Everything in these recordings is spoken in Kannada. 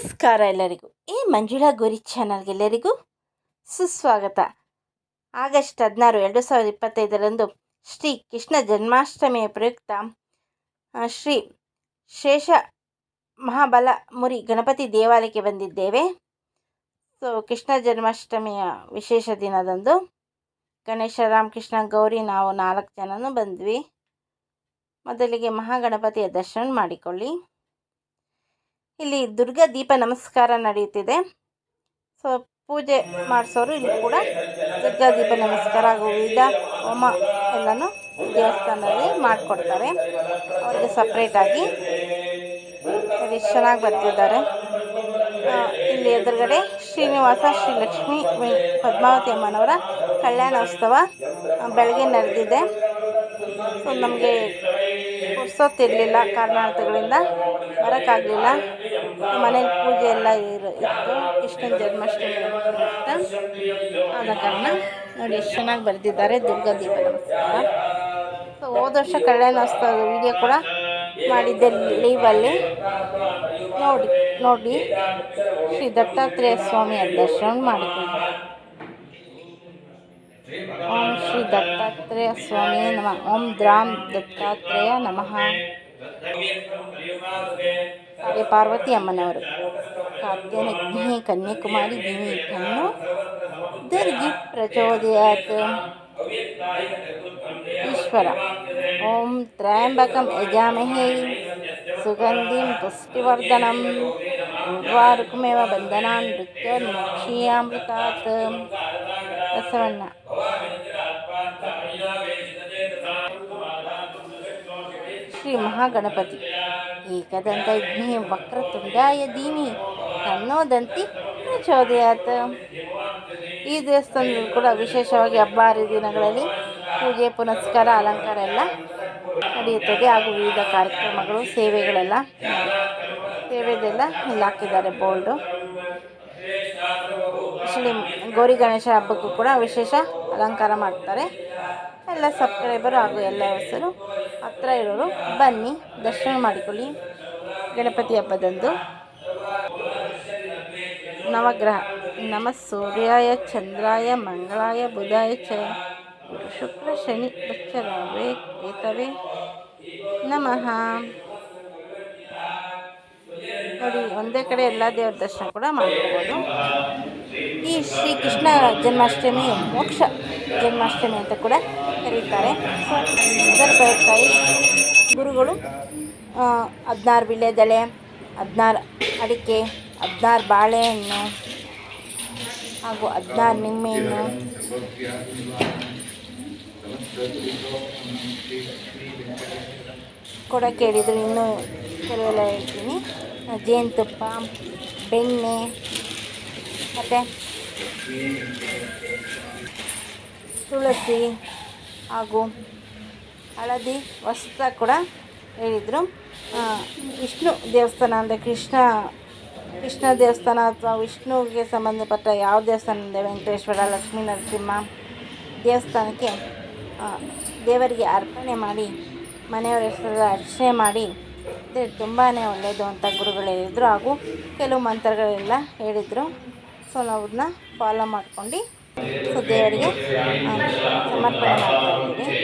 ನಮಸ್ಕಾರ ಎಲ್ಲರಿಗೂ. ಈ ಮಂಜುಳಾ ಗೋರಿ ಚಾನಲ್ಗೆಲ್ಲರಿಗೂ ಸುಸ್ವಾಗತ. ಆಗಸ್ಟ್ ಹದಿನಾರು, ಎರಡು ಸಾವಿರದ ಇಪ್ಪತ್ತೈದರಂದು ಶ್ರೀ ಕೃಷ್ಣ ಜನ್ಮಾಷ್ಟಮಿಯ ಪ್ರಯುಕ್ತ ಶ್ರೀ ಶೇಷ ಮಹಾಬಲ ಮುರಿ ಗಣಪತಿ ದೇವಾಲಯಕ್ಕೆ ಬಂದಿದ್ದೇವೆ. ಸೊ, ಕೃಷ್ಣ ಜನ್ಮಾಷ್ಟಮಿಯ ವಿಶೇಷ ದಿನದಂದು ಗಣೇಶ ರಾಮಕೃಷ್ಣ ಗೌರಿ ನಾವು ನಾಲ್ಕು ಜನನೂ ಬಂದ್ವಿ. ಮೊದಲಿಗೆ ಮಹಾಗಣಪತಿಯ ದರ್ಶನ ಮಾಡಿಕೊಳ್ಳಿ. ಇಲ್ಲಿ ದುರ್ಗಾ ದೀಪ ನಮಸ್ಕಾರ ನಡೆಯುತ್ತಿದೆ. ಸೊ, ಪೂಜೆ ಮಾಡಿಸೋರು ಇಲ್ಲಿ ಕೂಡ ದುರ್ಗಾ ದೀಪ ನಮಸ್ಕಾರ ಹಾಗೂ ವಿವಿಧ ಹೋಮ ಎಲ್ಲನೂ ದೇವಸ್ಥಾನದಲ್ಲಿ ಮಾಡಿಕೊಡ್ತಾರೆ. ಅವ್ರಿಗೆ ಸಪ್ರೇಟಾಗಿ ಎಷ್ಟು ಚೆನ್ನಾಗಿ ಬರ್ತಿದ್ದಾರೆ. ಇಲ್ಲಿ ಎದುರುಗಡೆ ಶ್ರೀನಿವಾಸ ಶ್ರೀಲಕ್ಷ್ಮಿ ಪದ್ಮಾವತಿ ಅಮ್ಮನವರ ಕಲ್ಯಾಣೋತ್ಸವ ಬೆಳಗ್ಗೆ ನಡೆದಿದೆ. ಸೊ, ನಮಗೆ ಪುರ್ಸೊತ್ತಿರಲಿಲ್ಲ ಕಾರಣಾರ್ಥಗಳಿಂದ ಬರೋಕ್ಕಾಗಲಿಲ್ಲ ಮನೇಲಿ ಪೂಜೆ ಎಲ್ಲ ಇರು, ಇತ್ತು. ಕೃಷ್ಣನ ಜನ್ಮಾಷ್ಟಮಿ ಅಂತ ಆದ ಕಾರಣ ನೋಡಿ ಎಷ್ಟು ಚೆನ್ನಾಗಿ ಬರೆದಿದ್ದಾರೆ ದುರ್ಗಾ ದೀಪ ನಮಸ್ಕಾರ. ಸೊ ಹೋದ ವರ್ಷ ವಿಡಿಯೋ ಕೂಡ ಮಾಡಿದ್ದೆ ಲೀವಲ್ಲಿ ನೋಡಿ ನೋಡಿ ಶ್ರೀ ದತ್ತಾತ್ರೇಯ ಸ್ವಾಮಿಯ ದರ್ಶನ ಮಾಡಿಕೊಳ್ಳಿ ಓಂ ಶ್ರೀ ದತ್ತಾತ್ರೇಯ ಸ್ವಾಮಿ ನಮಃ ಓಂ ದ್ರಾಂ ದತ್ತಾತ್ರೇಯ ನಮಃ ಹಾಗೆ ಪಾರ್ವತಿ ಅಮ್ಮನವರು ಕಾತ್ಯನಗ್ನಿ ಕನ್ಯಾಕುಮಾರಿ ದೇವಿ ತನ್ನು ದುರ್ಗಿ ಪ್ರಚೋದಯಾತ್ ಈಶ್ವರ ಓಂ ತ್ರಯಂಬಕಂ ಯಜಾಮಹೇ ಸುಗಂಧಿಂ ಪುಷ್ಟಿವರ್ಧನಂ ಉರ್ವಾರುಕಮೇವ ಬಂಧನಾನ್ ಮೃತ್ಯೋರ್ಮುಕ್ಷೀಯಾಮೃತಾತ್ ಬಸವಣ್ಣ ಶ್ರೀ ಮಹಾಗಣಪತಿ. ಏಕದಂತ ಯಜ್ಞೆ ವಕ್ರತುಂಡಾಯ ದೀನಿ ಅನ್ನೋದಂತಿ ಪ್ರಚೋದಯಾತ. ಈ ದೇವಸ್ಥಾನದಲ್ಲಿ ಕೂಡ ವಿಶೇಷವಾಗಿ ಹಬ್ಬ ಹರಿದಿನಗಳಲ್ಲಿ ಪೂಜೆ, ಪುನಸ್ಕಾರ, ಅಲಂಕಾರ ಎಲ್ಲ ನಡೆಯುತ್ತದೆ. ಹಾಗೂ ವಿವಿಧ ಕಾರ್ಯಕ್ರಮಗಳು, ಸೇವೆಗಳೆಲ್ಲ ಸೇವೆದೆಲ್ಲ ಇಲ್ಲಿ ಹಾಕಿದ್ದಾರೆ ಬೋಲ್ಡು. ಶ್ರೀ ಗೌರಿ ಗಣೇಶ ಹಬ್ಬಕ್ಕೂ ಕೂಡ ವಿಶೇಷ ಅಲಂಕಾರ ಮಾಡ್ತಾರೆ. ಎಲ್ಲ ಸಬ್ಸ್ಕ್ರೈಬರು ಹಾಗೂ ಎಲ್ಲ ಹೆಸರು ಹತ್ರ ಇರೋರು ಬನ್ನಿ, ದರ್ಶನ ಮಾಡಿಕೊಳ್ಳಿ ಗಣಪತಿ ಹಬ್ಬದಂದು. ನವಗ್ರಹ. ನಮ ಸೂರ್ಯಾಯ ಚಂದ್ರಾಯ ಮಂಗಳಾಯ ಬುಧಾಯ ಚ. ಶುಕ್ರ ಶನಿ ಬಚ್ಚರವೇ ಕೇತವೇ ನಮಃ. ನೋಡಿ, ಒಂದೇ ಕಡೆ ಎಲ್ಲ ದೇವರ ದರ್ಶನ ಕೂಡ ಮಾಡ್ಕೋಬೋದು ಈ ಶ್ರೀ ಕೃಷ್ಣ ಜನ್ಮಾಷ್ಟಮಿ ಮೋಕ್ಷ. ಜನ್ಮಾಷ್ಟಮಿ ಅಂತ ಕೂಡ ಕರೀತಾರೆ. ಸೊ ಇದರ ಪ್ರಯುಕ್ತ ಗುರುಗಳು ಹದಿನಾರು ವೀಳ್ಯದೆಲೆ ಹದಿನಾರು ಅಡಿಕೆ, ಹದಿನಾರು ಬಾಳೆಹಣ್ಣು ಹಾಗೂ ಹದಿನಾರು ನಿಂಬೆಹಣ್ಣು. ಕೊಡೋಕ್ಕೆ ಹೇಳಿದರು ಇನ್ನೂ ಕೆಲವೆಲ್ಲ ಹೇಳ್ತೀನಿ. ಜೇನುತುಪ್ಪ, ಬೆಣ್ಣೆ, ಮತ್ತು ತುಳಸಿ ಹಾಗೂ ಹಳದಿ ವಸ್ತ್ರ ಕೂಡ ಹೇಳಿದರು. ವಿಷ್ಣು ದೇವಸ್ಥಾನ ಅಂದರೆ ಕೃಷ್ಣ ಕೃಷ್ಣ ದೇವಸ್ಥಾನ ಅಥವಾ ವಿಷ್ಣುವಿಗೆ ಸಂಬಂಧಪಟ್ಟ ಯಾವ ದೇವಸ್ಥಾನ ಅಂದರೆ ವೆಂಕಟೇಶ್ವರ, ಲಕ್ಷ್ಮೀ ನರಸಿಂಹ ದೇವಸ್ಥಾನಕ್ಕೆ ದೇವರಿಗೆ ಅರ್ಪಣೆ ಮಾಡಿ, ಮನೆಯವರ ಹೆಸರು ಅರ್ಚನೆ ಮಾಡಿ ಅದೇ ತುಂಬಾ ಒಳ್ಳೆಯದು ಅಂತ ಗುರುಗಳು ಹೇಳಿದರು ಹಾಗೂ ಕೆಲವು ಮಂತ್ರಗಳೆಲ್ಲ ಹೇಳಿದರು. ಸೊ ನಾವು ಅದನ್ನ ಫಾಲೋ ಮಾಡ್ಕೊಂಡು ಸೊ ದೇವರಿಗೆ ಆ, ಸಮರ್ಪಣೆ ಮಾಡ್ತಾ ಇದ್ದೀವಿ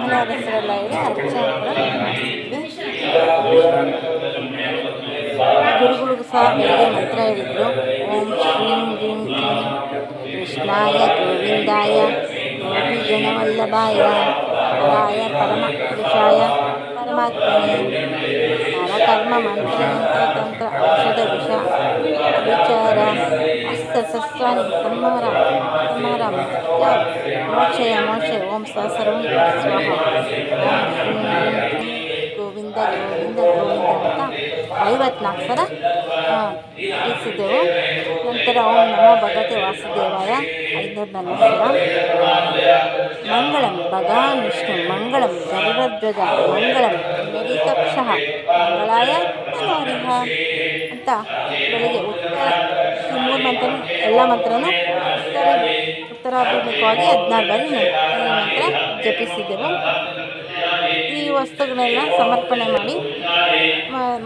ಮನೆಯವರ ಹೆಸರೆಲ್ಲ ಹೇಳಿ ಅರ್ಚನೆ ಕೂಡ ಮಾಡ್ತಿದ್ವಿ ಗುರುಗಳಿಗೂ ಸಹ ಬೆಳಗ್ಗೆ ಮಂತ್ರ ಹೇಳಿದರು ಓಂ ಶ್ರೀಂ ಹ್ರೀಂ ಕ್ಲೀಂ ಕೃಷ್ಣಾಯ ಗೋವಿಂದಾಯ ಗೋಪಿ ಜನವಲ್ಲಭಾಯ ಪರಾಯ ಪರಮ ಪುರುಷಾಯ ಪರಮಾತ್ಮನೇ ಪರಕರ್ಮ ಮಂತ್ರ ಯಂತ್ರ ತಂತ್ರ ಔಷಧ ವಿಷ ವಿಚಾರ సర్వాణి బ్రహ్మరామ బ్రహ్మరామ మోక్షయ మోక్షయ ఓం సర్వం స్వాహ గోవింద గోవింద గోవింద ಶ್ರೀಂ ಸರ ಐವತ್ನಾಲ್ಕು ಸಲ ಇರಿಸಿದ್ದೆವು. ನಂತರ ಓಂ ನಮೋ ಭಗವತಿ ವಾಸುದೇವಾಯ ಐನೂರ ನಲವತ್ತು ಮಂಗಳಂ ಭಗವಾನ್ ವಿಷ್ಣು, ಮಂಗಳಂ ಗರುಡಧ್ವಜ, ಮಂಗಳಂ ಮೆರಿತಕ್ಷ ಮಂಗಳಾಯ ಮನೋರಿಹ ಅಂತ ಬೆಳಿಗ್ಗೆ ಉತ್ತರ ಈ ಮೂರು ಮಂತ್ರನೂ ಎಲ್ಲ ಮಂತ್ರನೂ ಉತ್ತರ, ಉತ್ತರಾಭಿಮುಖವಾಗಿ ಹದಿನಾರು ಬಾರಿ ಮಂತ್ರ ಜಪಿಸಿದೆವು. ಈ ವಸ್ತುಗಳನ್ನ ಸಮರ್ಪಣೆ ಮಾಡಿ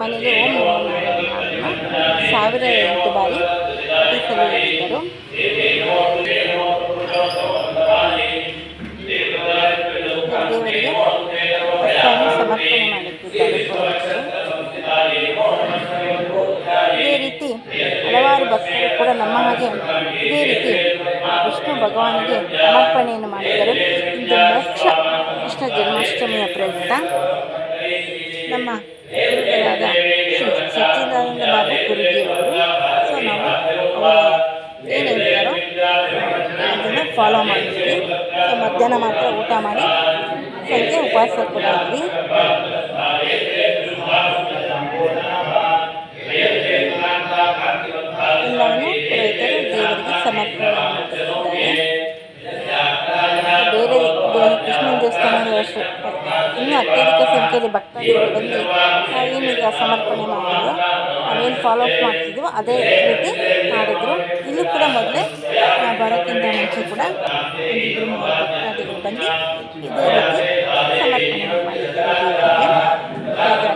ಮನೆಗೆ ಸಾವಿರ ಎಂಟು ಬಾರಿ ಪ್ರತಿ ಸಲ ಹೇಳಿದ್ದರು ದೇವರಿಗೆ ವಸ್ತ್ರವನ್ನು ಸಮರ್ಪಣೆ ಮಾಡುತ್ತಿದ್ದಾರೆ ಇದೇ ರೀತಿ ಹಲವಾರು ಭಕ್ತರು ಕೂಡ ನಮ್ಮ ಹಾಗೆ ಇದೇ ರೀತಿ ವಿಷ್ಣು ಭಗವಾನಿಗೆ ಸಮರ್ಪಣೆಯನ್ನು ಮಾಡಿದರು ಇಂದು ಮೋಕ್ಷ ಕೃಷ್ಣ ಜನ್ಮಾಷ್ಟಮಿಯ ಪ್ರಯುಕ್ತ ನಮ್ಮ ಏನು ಹೇಳ್ತಾರೋ ಅದನ್ನು ಫಾಲೋ ಮಾಡಿದ್ವಿ. ಸೊ ಮಧ್ಯಾಹ್ನ ಮಾತ್ರ ಊಟ ಮಾಡಿ ಸಂಜೆ ಉಪವಾಸ ಕೊಟ್ಟಿದ್ವಿ ಎಲ್ಲವನ್ನು ಪುರೋಹಿತರು ದೇವರಿಗೆ ಸಮರ್ಪಣೆ ಮಾಡುತ್ತಿದ್ದಾರೆ ಬೇರೆ ಕೃಷ್ಣ ದೇವಸ್ಥಾನಗಳು ಅಷ್ಟೇ ಇನ್ನೂ ಅತ್ಯಧಿಕ ಸಂಖ್ಯೆಯಲ್ಲಿ ಭಕ್ತಾದಿಗಳು ಬಂದು ನಾವೇನೀಗ ಸಮರ್ಪಣೆ ಮಾಡಿದ್ವೋ ನಾವೇನು ಫಾಲೋ ಅಪ್ ಮಾಡ್ತಿದ್ವು ಅದೇ ರೀತಿ ಮಾಡಿದ್ರು. ಇಲ್ಲೂ ಕೂಡ ಮೊದಲೇ ಬರೋಕ್ಕಿಂತ ಮುಂಚೆ ಕೂಡ ಒಂದಿಬ್ಬರು ಮೂವರು ಬಂದು ಇದೇ ರೀತಿ ಸಮರ್ಪಣೆ ಮಾಡಿದ್ದಾರೆ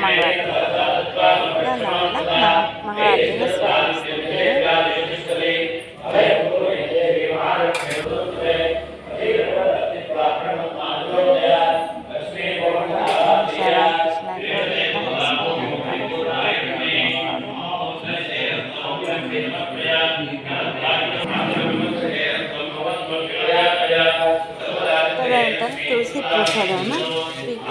ಅರ್ಚನೆ ಹಾಗೂ ಮಹಾಮಂಗಳಾರತಿ ನಾವೆಲ್ಲ ಮಹಾ- ಮಂಗಳಾರತಿಯನ್ನು ಸ್ವೀಕರಿಸುತ್ತೇವೆ ಶರಣ ಕೃಷ್ಣ ತದನಂತರ ತುಳಸಿ ಪ್ರಸಾದವನ್ನು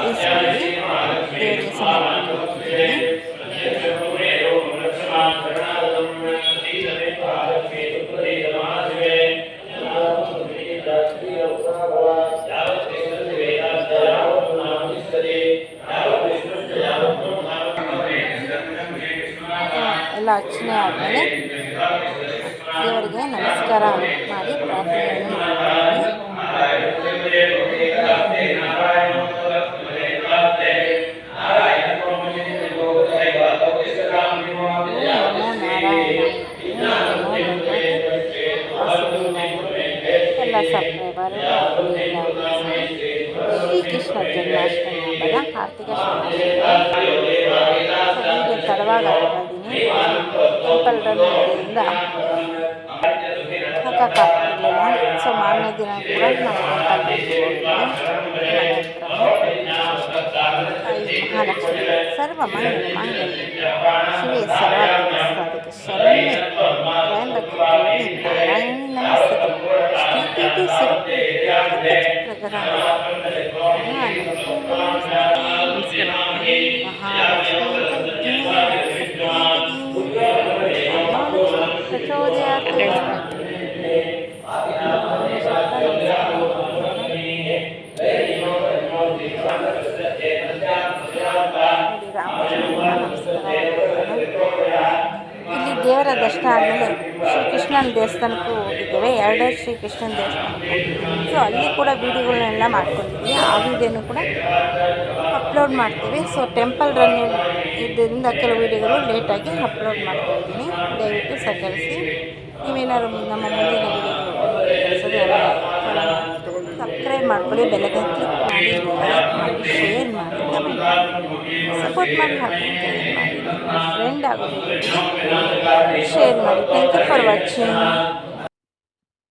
ಸ್ವೀಕರಿಸಿಕೊಳ್ಳಿ ದೇವರಿಗೆ ಸಮರ್ಪಣೆ ಮಾಡುತ್ತೇನೆ ಎಲ್ಲ ಟೆಂಪಲ್ ರನ್ನಿಂದ ಹಾಕೋಕ್ಕಾಗ್ತಿರ್ಲಿಲ್ಲ ಸೊ ಮಾರನೇ ದಿನ ಕೂಡ ನಾವು ಮಹಾಲಕ್ಷ್ಮಿ ಸರ್ವ ಮಂಗಲ ಮಂಗಲ ಶಿವೆ ಸರ್ವಾಧಿಕ ಸಾಧಿಕ ಶರಣ್ಯ ತ್ರಯಂಬಕೆ ಗೌರಿ ನಾರಾಯಣಿ ನಮಸ್ತೆ ಶ್ರೀಪೀಠಿ ಸುರಪಿ ಚಿತ್ರಗರ ನಮಸ್ಕಾರ ದೇವರ ದರ್ಶನ ಆದಮೇಲೆ ಶ್ರೀಕೃಷ್ಣನ ದೇವಸ್ಥಾನಕ್ಕೂ ಹೋಗಿದ್ದೇವೆ. ಎರಡೇ ಶ್ರೀಕೃಷ್ಣನ ದೇವಸ್ಥಾನಕ್ಕೆ ಸೊ ಅಲ್ಲಿ ಕೂಡ ವೀಡಿಯೋಗಳನ್ನೆಲ್ಲ ಮಾಡ್ಕೊತೀವಿ ಆ ವಿಡಿಯೋನು ಕೂಡ ಅಪ್ಲೋಡ್ ಮಾಡ್ತೀವಿ. ಸೊ ಟೆಂಪಲ್ ರನ್ನಿಂಗ್ ಇದರಿಂದ ಕೆಲವು ವೀಡಿಯೋಗಳು ಲೇಟಾಗಿ ಅಪ್ಲೋಡ್ ಮಾಡ್ತಾ ಇದ್ದೀನಿ. ದಯವಿಟ್ಟು ಸಹಕರಿಸಿ. ನೀವೇನಾದ್ರು ನಮ್ಮ ಮುಂದಿನ ವೀಡಿಯೋ ಸಬ್ಸ್ಕ್ರೈಬ್ ಮಾಡ್ಕೊಳ್ಳಿ ಬೆಲೆಗೆ ಕ್ಲಿಕ್ ಮಾಡಿ ಮಾಡಿ ಶೇರ್ ಮಾಡಿ. ಮಾಡಿ ಸಪೋರ್ಟ್ ಮಾಡಿ. ಹಾಕಿ ಫ್ರೆಂಡ್ ಆಗೋದು ಶೇರ್ ಮಾಡಿ. Thank you for watching